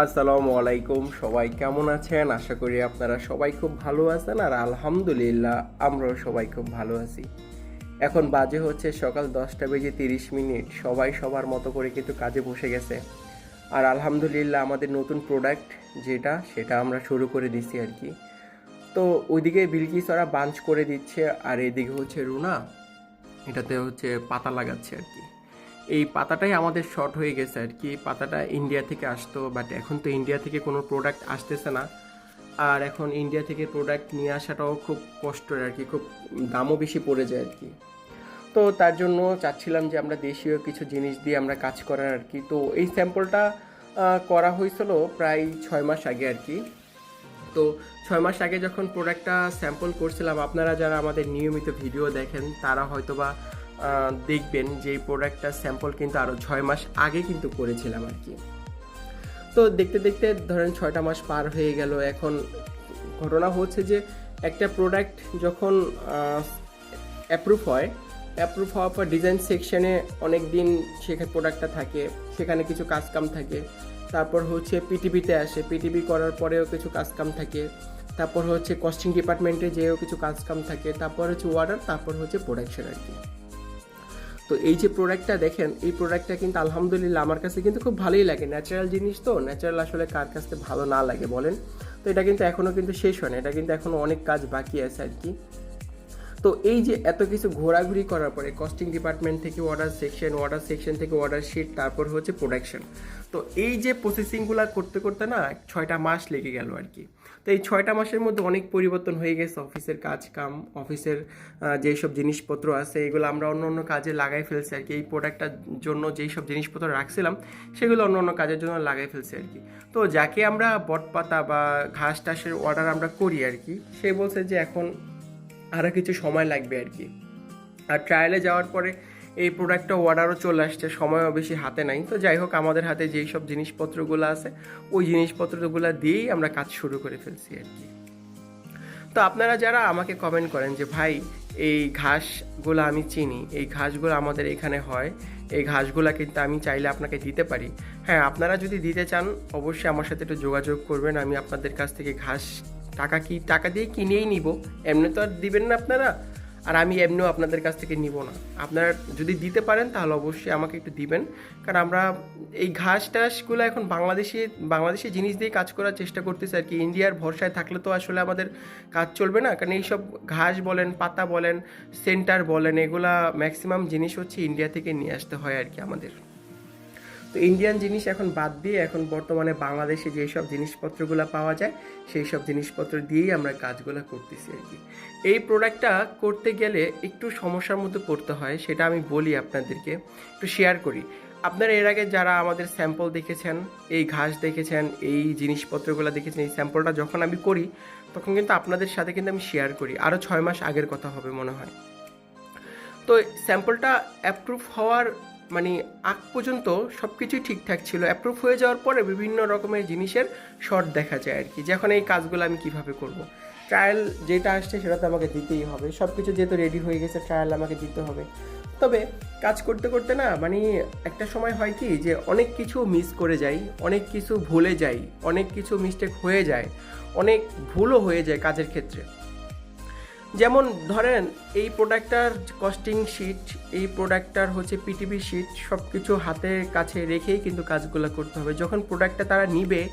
আসসালামু আলাইকুম, সবাই কেমন আছেন? আশা করি আপনারা সবাই খুব ভালো আছেন আর আলহামদুলিল্লাহ আমরাও সবাই খুব ভালো আছি। এখন বাজে হচ্ছে সকাল দশটা বেজে তিরিশ মিনিট। সবাই সবার মতো করে কিন্তু কাজে বসে গেছে। আর আলহামদুলিল্লাহ আমাদের নতুন প্রোডাক্ট যেটা, সেটা আমরা শুরু করে দিছি আর কি। তো ওইদিকে বিলকিস ওরা বাঞ্চ করে দিচ্ছে, আর এদিকে হচ্ছে রুনা, এটাতে হচ্ছে পাতা লাগাচ্ছে আর কি। এই পাতাটাই আমাদের শর্ট হয়ে গেছে আর কি। পাতাটা ইন্ডিয়া থেকে আসতো বাট এখন তো ইন্ডিয়া থেকে কোনো প্রোডাক্ট আসতেছে না। আর এখন ইন্ডিয়া থেকে প্রোডাক্ট নিয়ে আসাটাও খুব কষ্টের আর কি খুব দামও বেশি পড়ে যায় আর কি। তো তার জন্য চাচ্ছিলাম যে আমরা দেশীয় কিছু জিনিস দিয়ে আমরা কাজ করার আর কি। তো এই স্যাম্পলটা করা হয়েছিল প্রায় ছয় মাস আগে আর কি। তো ছয় মাস আগে যখন প্রোডাক্টটা স্যাম্পল করছিলাম আপনারা যারা আমাদের নিয়মিত ভিডিও দেখেন তারা হয়তোবা আহ, দেখবেন যে এই প্রোডাক্টটা স্যাম্পল কিন্তু আরও ছয় মাস আগে কিন্তু করেছিলাম আর কি। তো দেখতে দেখতে ধরেন ছয়টা মাস পার হয়ে গেল। এখন ঘটনা হচ্ছে যে একটা প্রোডাক্ট যখন অ্যাপ্রুভ হয় অ্যাপ্রুভ হওয়ার পর ডিজাইন সেকশানে অনেক দিন সেখানে প্রোডাক্টটা থাকে, সেখানে কিছু কাজকাম থাকে। তারপর হচ্ছে পিটিভিতে আসে পিটিভি করার পরেও কিছু কাজকাম থাকে। তারপর হচ্ছে কস্টিং ডিপার্টমেন্টে যেও কিছু কাজকাম থাকে। তারপর হচ্ছে অর্ডার তারপর হচ্ছে প্রোডাকশন আর কি। তো এই যে প্রোডাক্টটা দেখেন, এই প্রোডাক্টটা কিন্তু আলহামদুলিল্লাহ আমার কাছে কিন্তু খুব ভালোই লাগে। ন্যাচারাল জিনিস তো ন্যাচারাল আসলে কার কাছে ভালো না লাগে বলেন। তো এটা কিন্তু এখনও কিন্তু শেষ হয় না, এটা কিন্তু এখনও অনেক কাজ বাকি আছে আর কি। তো এই যে এত কিছু ঘোরাঘুরি করার পরে কস্টিং ডিপার্টমেন্ট থেকে অর্ডার সেকশন অর্ডার সেকশন থেকে অর্ডার শিট তারপর হচ্ছে প্রোডাকশন তো এই যে প্রসেসিংগুলো করতে করতে না ছয়টা মাস লেগে গেল আর কি। তো এই ছয়টা মাসের মধ্যে অনেক পরিবর্তন হয়ে গেছে অফিসের কাজ কাম অফিসের যেসব জিনিসপত্র আছে, এগুলো আমরা অন্য অন্য কাজে লাগাই ফেলছি আর কি। এই প্রোডাক্টটার জন্য যেই সব জিনিসপত্র রাখছিলাম, সেগুলো অন্য অন্য কাজের জন্য লাগাই ফেলছি আর কি। তো যাকে আমরা বটপাতা বা ঘাস টাসের অর্ডার আমরা করি আর কি, সে বলছে যে এখন আরও কিছু সময় লাগবে আর কি। আর ট্রায়ালে যাওয়ার পরে এই প্রোডাক্টটা অর্ডারও চলে আসছে, সময়ও বেশি হাতে নাই। তো যাই হোক, আমাদের হাতে যেই সব জিনিসপত্রগুলো আছে, ওই জিনিসপত্রগুলো দিয়েই আমরা কাজ শুরু করে ফেলছি আর কি। তো আপনারা যারা আমাকে কমেন্ট করেন যে, ভাই, এই ঘাসগুলো আমি চিনি, এই ঘাসগুলো আমাদের এখানে হয়, এই ঘাসগুলো কিন্তু আমি চাইলে আপনাকে দিতে পারি। হ্যাঁ আপনারা যদি দিতে চান, অবশ্যই আমার সাথে একটু যোগাযোগ করবেন। আমি আপনাদের কাছ থেকে ঘাস টাকা কি, টাকা দিয়ে কিনেই নিব। এমনি তো আর দিবেন না আপনারা। আর আমি এমনিও আপনাদের কাছ থেকে নিব না। আপনারা যদি দিতে পারেন, তাহলে অবশ্যই আমাকে একটু দিবেন। কারণ আমরা এই ঘাস টাসগুলো এখন বাংলাদেশে, বাংলাদেশি জিনিস দিয়ে কাজ করার চেষ্টা করতেছি আর কি। ইন্ডিয়ার ভরসায় থাকলে তো আসলে আমাদের কাজ চলবে না। কারণ এইসব ঘাস বলেন, পাতা বলেন, সেন্টার বলেন, এগুলা ম্যাক্সিমাম জিনিস হচ্ছে ইন্ডিয়া থেকে নিয়ে আসতে হয় আর কি আমাদের। তো ইন্ডিয়ান জিনিস এখন বাদ দিয়ে এখন বর্তমানে বাংলাদেশে যেই সব জিনিসপত্রগুলো পাওয়া যায় সেই সব জিনিসপত্র দিয়েই আমরা কাজগুলো করতেছি আর কি। এই প্রোডাক্টটা করতে গেলে একটু সমস্যার মধ্যে পড়তে হয়, সেটা আমি বলি আপনাদেরকে, একটু শেয়ার করি। আপনারা এর আগে যারা আমাদের স্যাম্পল দেখেছেন, এই ঘাস দেখেছেন, এই জিনিসপত্রগুলো দেখেছেন, এই স্যাম্পলটা যখন আমি করি, তখন কিন্তু আপনাদের সাথে কিন্তু আমি শেয়ার করি। আরও ছয় মাস আগের কথা হবে মনে হয়। তো স্যাম্পলটা অ্যাপ্রুভ হওয়ার মানে আগ পর্যন্ত সব কিছুই ঠিকঠাক ছিল। অ্যাপ্রুভ হয়ে যাওয়ার পরে বিভিন্ন রকমের জিনিসের শর্ট দেখা যায় আর কি যখন এই কাজগুলো আমি কীভাবে করব। ট্রায়াল যেটা আসছে সেটা তো আমাকে দিতেই হবে। সব কিছু যেহেতু রেডি হয়ে গেছে ট্রায়াল আমাকে দিতে হবে। তবে কাজ করতে করতে না মানে একটা সময় হয় কি, যে অনেক কিছু মিস করে যাই, অনেক কিছু ভুলে যাই, অনেক কিছু মিস্টেক হয়ে যায়, অনেক ভুলও হয়ে যায় কাজের ক্ষেত্রে। যেমন ধরেন, এই প্রোডাক্টটার কস্টিং শিট এই প্রোডাক্টটার হচ্ছে পিটিভি শিট সব কিছু হাতের কাছে রেখেই কিন্তু কাজগুলো করতে হবে। যখন প্রোডাক্টটা তারা নিবে,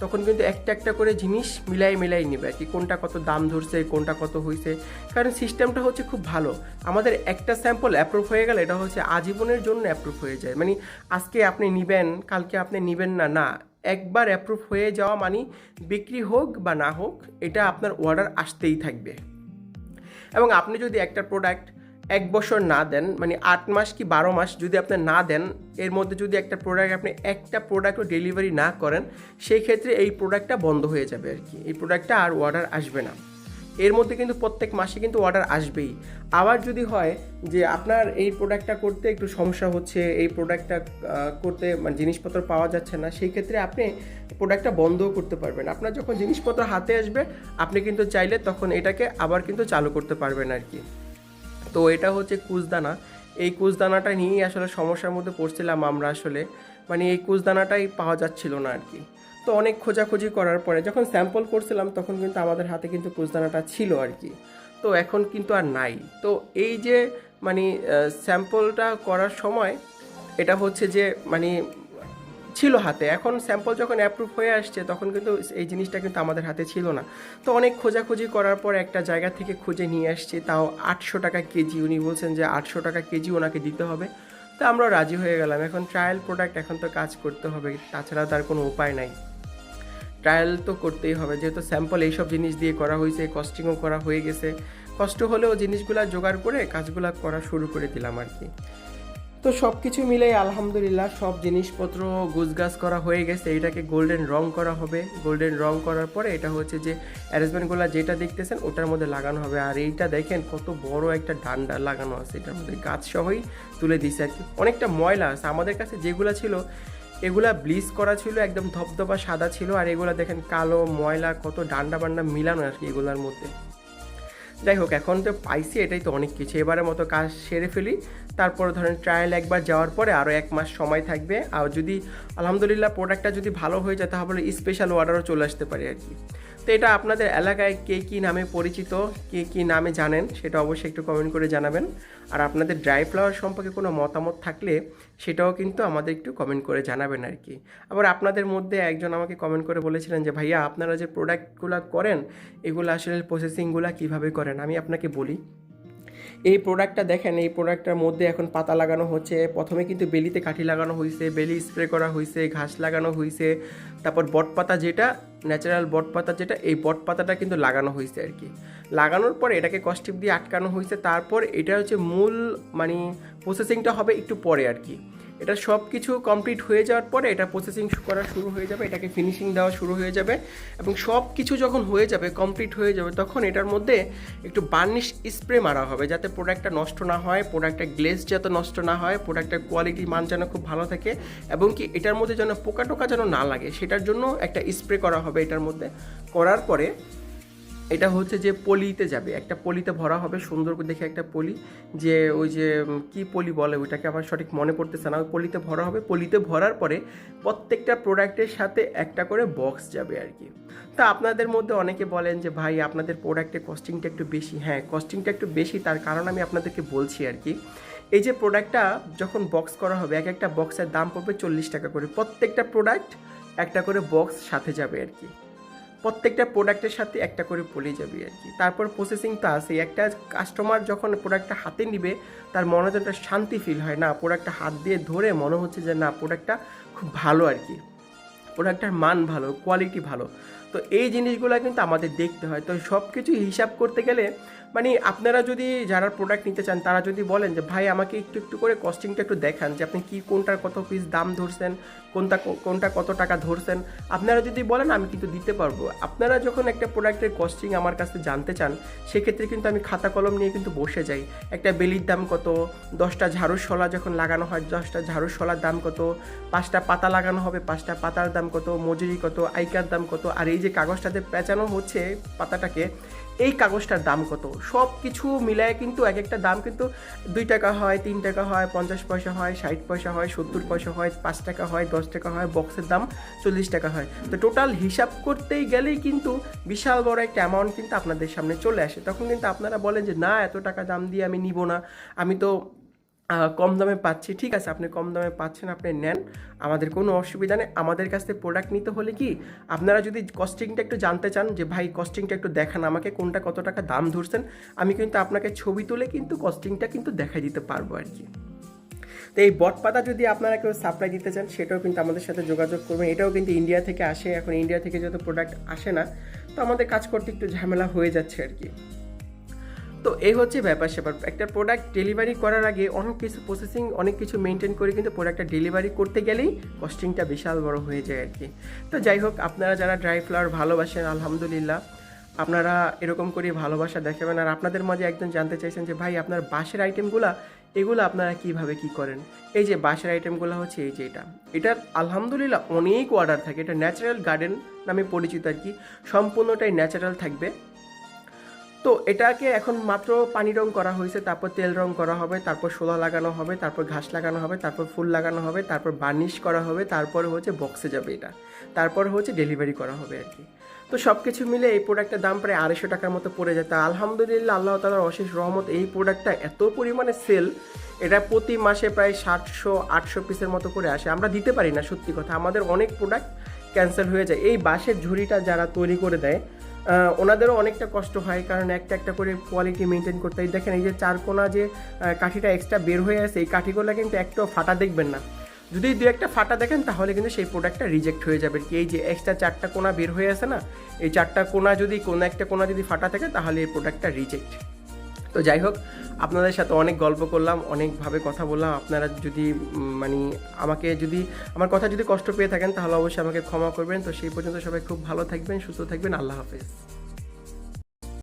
তখন কিন্তু একটা একটা করে জিনিস মিলাই মিলাই নেবে আর কি। কোনটা কত দাম ধরছে, কোনটা কত হয়েছে কারণ সিস্টেমটা হচ্ছে খুব ভালো। আমাদের একটা স্যাম্পল অ্যাপ্রুভ হয়ে গেলে এটা হচ্ছে আজীবনের জন্য অ্যাপ্রুভ হয়ে যায়। মানে আজকে আপনি নেবেন, কালকে আপনি নেবেন না না। একবার অ্যাপ্রুভ হয়ে যাওয়া মানে বিক্রি হোক বা না হোক, এটা আপনার অর্ডার আসতেই থাকবে। এবং আপনি যদি একটা প্রোডাক্ট এক বছর না দেন মানে আট মাস কি বারো মাস যদি আপনি না দেন, এর মধ্যে যদি একটা প্রোডাক্ট আপনি একটা প্রোডাক্টও ডেলিভারি না করেন, সেই ক্ষেত্রে এই প্রোডাক্টটা বন্ধ হয়ে যাবে আর কি। এই প্রোডাক্টটা আর অর্ডার আসবে না। এর মধ্যে কিন্তু প্রত্যেক মাসে কিন্তু অর্ডার আসবেই। আবার যদি হয় যে আপনার এই প্রোডাক্টটা করতে একটু সমস্যা হচ্ছে, এই প্রোডাক্টটা করতে মানে জিনিসপত্র পাওয়া যাচ্ছে না, সেই ক্ষেত্রে আপনি প্রোডাক্টটা বন্ধও করতে পারবেন। আপনার যখন জিনিসপত্র হাতে আসবে, আপনি কিন্তু চাইলে তখন এটাকে আবার কিন্তু চালু করতে পারবেন আর কি। তো এটা হচ্ছে কুচদানা। এই কুচদানাটা নিয়েই আসলে সমস্যার মধ্যে পড়ছিলাম আমরা আসলে। মানে এই কুচদানাটাই পাওয়া যাচ্ছিল না আর কি। তো অনেক খোঁজাখুঁজি করার পরে যখন স্যাম্পল করছিলাম, তখন কিন্তু আমাদের হাতে কিন্তু কুচদানাটা ছিল আর কি। তো এখন কিন্তু আর নাই। তো এই যে মানে স্যাম্পলটা করার সময় এটা হচ্ছে যে মানে ছিল হাতে। এখন স্যাম্পল যখন অ্যাপ্রুভ হয়ে আসছে, তখন কিন্তু এই জিনিসটা কিন্তু আমাদের হাতে ছিল না। তো অনেক খোঁজাখুঁজি করার পর একটা জায়গা থেকে খুঁজে নিয়ে আসছি। তাও আটশো টাকা কেজি। উনি বলছেন যে, আটশো টাকা কেজি ওনাকে দিতে হবে। তো আমরা রাজি হয়ে গেলাম। এখন ট্রায়াল প্রোডাক্ট এখন তো কাজ করতে হবে। তাছাড়া তার কোনো উপায় নাই। ট্রায়াল তো করতেই হবে। যেহেতু স্যাম্পল এইসব জিনিস দিয়ে করা হয়েছে কস্টিংও করা হয়ে গেছে, কষ্ট হলেও জিনিসগুলা জোগাড় করে কাজগুলা করা শুরু করে দিলাম আর কি। তো সব কিছু মিলে আলহামদুলিল্লাহ সব জিনিসপত্র গুছগাছ করা হয়ে গেছে। এটাকে গোল্ডেন রং করা হবে। গোল্ডেন রং করার পরে এটা হচ্ছে যে অ্যারেঞ্জমেন্টগুলো যেটা দেখতেছেন ওটার মধ্যে লাগানো হবে। আর এইটা দেখেন কত বড় একটা ডান্ডা লাগানো আছে। এটার মধ্যে গাছ সহই তুলে দিছে আর কি। অনেকটা ময়লা আছে। আমাদের কাছে যেগুলো ছিল এগুলা ব্লিচ করা ছিল, একদম ধপধপা সাদা ছিল, আর এগুলা দেখেন কালো ময়লা, কত ডান্ডা বান্ডা মিলানো আর কি এগুলার মধ্যে। যাই হোক, এখন তো পাইছি, এটাই তো অনেক কিছু। এবারের মতো কাজ সেরে ফেলি। তারপর ধরেন ট্রায়াল একবার যাওয়ার পরে আরও এক মাস সময় থাকবে। আর যদি আলহামদুলিল্লাহ প্রোডাক্টটা যদি ভালো হয়ে যায়, তাহলে স্পেশাল অর্ডারও চলে আসতে পারে আর কি। তো এটা আপনাদের এলাকায় কে কী নামে পরিচিত, কে কী নামে জানেন সেটা অবশ্যই একটু কমেন্ট করে জানাবেন। আর আপনাদের ড্রাই ফ্লাওয়ার সম্পর্কে কোনো মতামত থাকলে সেটাও কিন্তু আমাদের একটু কমেন্ট করে জানাবেন আর কি আবার আপনাদের মধ্যে একজন আমাকে কমেন্ট করে বলেছিলেন যে, ভাইয়া, আপনারা যে প্রোডাক্টগুলো করেন, এগুলো আসলে প্রসেসিংগুলো কীভাবে করেন? আমি আপনাকে বলি। এই প্রোডাক্টটা দেখেন, এই প্রোডাক্টটার মধ্যে এখন পাতা লাগানো হচ্ছে। প্রথমে কিন্তু বেলিতে কাঠি লাগানো হয়েছে বেলি স্প্রে করা হয়েছে ঘাস লাগানো হয়েছে তারপর বটপাতা যেটা ন্যাচারাল বটপাতা যেটা, এই বটপাতাটা কিন্তু লাগানো হয়েছে আর কি। লাগানোর পর এটাকে কস্টিপ দিয়ে আটকানো হয়েছে তারপর এটা হচ্ছে মূল মানে প্রসেসিংটা হবে একটু পরে আর কি। এটা সব কিছু কমপ্লিট হয়ে যাওয়ার পরে এটা প্রসেসিং করা শুরু হয়ে যাবে, এটাকে ফিনিশিং দেওয়া শুরু হয়ে যাবে এবং সব কিছু যখন হয়ে যাবে কমপ্লিট হয়ে যাবে, তখন এটার মধ্যে একটু বার্নিশ স্প্রে মারা হবে যাতে প্রোডাক্টটা নষ্ট না হয় প্রোডাক্টের গ্লেজ যাতে নষ্ট না হয় প্রোডাক্টের কোয়ালিটি মান যেন খুব ভালো থাকে এবং কি এটার মধ্যে যেন পোকা টোকা যেন না লাগে, সেটার জন্য একটা স্প্রে করা হবে এটার মধ্যে। করার পরে এটা হচ্ছে যে পলিতে যাবে। একটা পলিতে ভরা হবে, সুন্দর করে দেখে একটা পলি, যে ওই যে কি পলি বলে ওইটাকে আমার সঠিক মনে পড়তেছে না। ওই পলিতে ভরা হবে, পলিতে ভরার পরে প্রত্যেকটা প্রোডাক্টের সাথে একটা করে বক্স যাবে আর কি। তা আপনাদের মধ্যে অনেকে বলেন যে, ভাই, আপনাদের প্রোডাক্টের কস্টিংটা একটু বেশি। হ্যাঁ কস্টিংটা একটু বেশি, তার কারণ আমি আপনাদেরকে বলছি আর কি। এই যে প্রোডাক্টটা যখন বক্স করা হবে, এক একটা বক্সের দাম পড়বে চল্লিশ টাকা করে। প্রত্যেকটা প্রোডাক্ট একটা করে বক্স সাথে যাবে আর কি। প্রত্যেকটা প্রোডাক্টের সাথে একটা করে পলি যাবে আর কি। তারপর প্রসেসিং তো আছে একটা কাস্টমার যখন প্রোডাক্টটা হাতে নিবে, তার মনে হচ্ছে একটা শান্তি ফিল হয়। না প্রোডাক্টটা হাত দিয়ে ধরে মনে হচ্ছে যে না প্রোডাক্টটা খুব ভালো আর কি। প্রোডাক্টটার মান ভালো কোয়ালিটি ভালো। তো এই জিনিসগুলো কিন্তু আমাদের দেখতে হয়। তো সব কিছু হিসাব করতে গেলে মানে আপনারা যদি যারা প্রোডাক্ট নিতে চান, তারা যদি বলেন যে, ভাই, আমাকে একটু একটু করে কস্টিংটা একটু দেখান যে, আপনি কি কোনটার কত পিস দাম ধরছেন, কোনটা কোনটা কত টাকা ধরছেন? আপনারা যদি বলেন, আমি কিন্তু দিতে পারব। আপনারা যখন একটা প্রোডাক্টের কস্টিং আমার কাছে জানতে চান, সেক্ষেত্রে কিন্তু আমি খাতা কলম নিয়ে কিন্তু বসে যাই। একটা বেলির দাম কত, দশটা ঝাড়ু শলা যখন লাগানো হয়, দশটা ঝাড়ু শলার দাম কত, পাঁচটা পাতা লাগানো হবে, পাঁচটা পাতার দাম কত, মজুরি কত, আইকার দাম কত, আর এই যে কাগজটাতে পেঁচানো হচ্ছে পাতাটাকে, এই কাগজটার দাম কত? সব কিছু মিলায় কিন্তু এক একটা দাম কিন্তু দুই টাকা হয়, তিন টাকা হয়, পঞ্চাশ পয়সা হয়, ষাট পয়সা হয়, সত্তর পয়সা হয়, পাঁচ টাকা হয়, দশ টাকা হয়, বক্সের দাম চল্লিশ টাকা হয়। তো টোটাল হিসাব করতেই গেলেই কিন্তু বিশাল বড় একটা অ্যামাউন্ট কিন্তু আপনাদের সামনে চলে আসে। তখন কিন্তু আপনারা বলেন যে, না, এত টাকা দাম দিয়ে আমি নিব না। আমি তো কম দামে পাচ্ছি, ঠিক আছে, আপনি কম দামে পাচ্ছেন, আপনি নেন, আমাদের কোনো অসুবিধা নেই। আমাদের কাছ থেকে প্রোডাক্ট নিতে হলে কি, আপনারা যদি কস্টিংটা একটু জানতে চান যে, ভাই কস্টিংটা একটু দেখান আমাকে, কোনটা কত টাকা দাম ধরছেন? আমি কিন্তু আপনাকে ছবি তুলে কিন্তু কস্টিংটা কিন্তু দেখাই দিতে পারব আর কি। তো এই বট পাতা যদি আপনারা কেউ সাপ্লাই দিতে চান, সেটাও কিন্তু আমাদের সাথে যোগাযোগ করবেন। এটাও কিন্তু ইন্ডিয়া থেকে আসে, এখন ইন্ডিয়া থেকে যত প্রোডাক্ট আসে না, তো আমাদের কাজ করতে একটু ঝামেলা হয়ে যাচ্ছে আর কি। তো এই হচ্ছে ব্যাপার স্যাপার। একটা প্রোডাক্ট ডেলিভারি করার আগে অনেক কিছু প্রসেসিং অনেক কিছু মেনটেন করে কিন্তু প্রোডাক্টটা ডেলিভারি করতে গেলেই কস্টিংটা বিশাল বড় হয়ে যায় আর কি। তো যাই হোক, আপনারা যারা ড্রাই ফ্লাওয়ার ভালোবাসেন, আলহামদুলিল্লাহ, আপনারা এরকম করে ভালোবাসা দেখাবেন আর আপনাদের মাঝে একজন জানতে চাইছেন যে, ভাই, আপনার বাঁশের আইটেমগুলো এগুলো আপনারা কীভাবে কি করেন? এই যে বাঁশের আইটেমগুলো হচ্ছে এই যে এটা। এটার আলহামদুলিল্লাহ অনেক অর্ডার থাকে। এটা ন্যাচারাল গার্ডেন নামে পরিচিত আর কি। সম্পূর্ণটাই ন্যাচারাল থাকবে। তো এটাকে এখন মাত্র পানি রং করা হয়েছে, তারপর তেল রং করা হবে, তারপর শোলা লাগানো হবে, তারপর ঘাস লাগানো হবে, তারপর ফুল লাগানো হবে, তারপর বার্নিশ করা হবে, তারপর হচ্ছে বক্সে যাবে এটা। তারপর হচ্ছে ডেলিভারি করা হবে আর কি। তো সব কিছু মিলে এই প্রোডাক্টের দাম প্রায় আড়াইশো টাকার মতো পড়ে যায়। তা আলহামদুলিল্লাহ আল্লাহ তালার অশেষ রহমত এই প্রোডাক্টটা এত পরিমাণে সেল, এটা প্রতি মাসে প্রায় সাতশো, আটশো পিসের মতো করে আসে। আমরা দিতে পারি না, সত্যি কথা। আমাদের অনেক প্রোডাক্ট ক্যান্সেল হয়ে যায়। এই বাঁশের ঝুড়িটা যারা তৈরি করে দেয় ওনাদেরও অনেকটা কষ্ট হয়, কারণ একটা একটা করে কোয়ালিটি মেনটেন করতে হয়। দেখেন, এই যে চারকোনা যে কাঠিটা এক্সট্রা বের হয়ে আছে এই কাঠিগুলো কিন্তু একটাও ফাটা দেখবেন না। যদি দু একটা ফাটা দেখেন, তাহলে কিন্তু সেই প্রোডাক্টটা রিজেক্ট হয়ে যাবে। কি, এই যে এক্সট্রা চারটা কোনা বের হয়ে আছে না, এই চারটা কোনা যদি কোনো একটা কোনা যদি ফাটা থাকে, তাহলে এই প্রোডাক্টটা রিজেক্ট তো যাই হোক, আপনাদের সাথে অনেক গল্প করলাম অনেকভাবে কথা বললাম। আপনারা যদি মানে আমাকে যদি, আমার কথা যদি কষ্ট পেয়ে থাকেন, তাহলে অবশ্যই আমাকে ক্ষমা করবেন। তো সেই পর্যন্ত সবাই খুব ভালো থাকবেন, সুস্থ থাকবেন। আল্লাহ হাফেজ।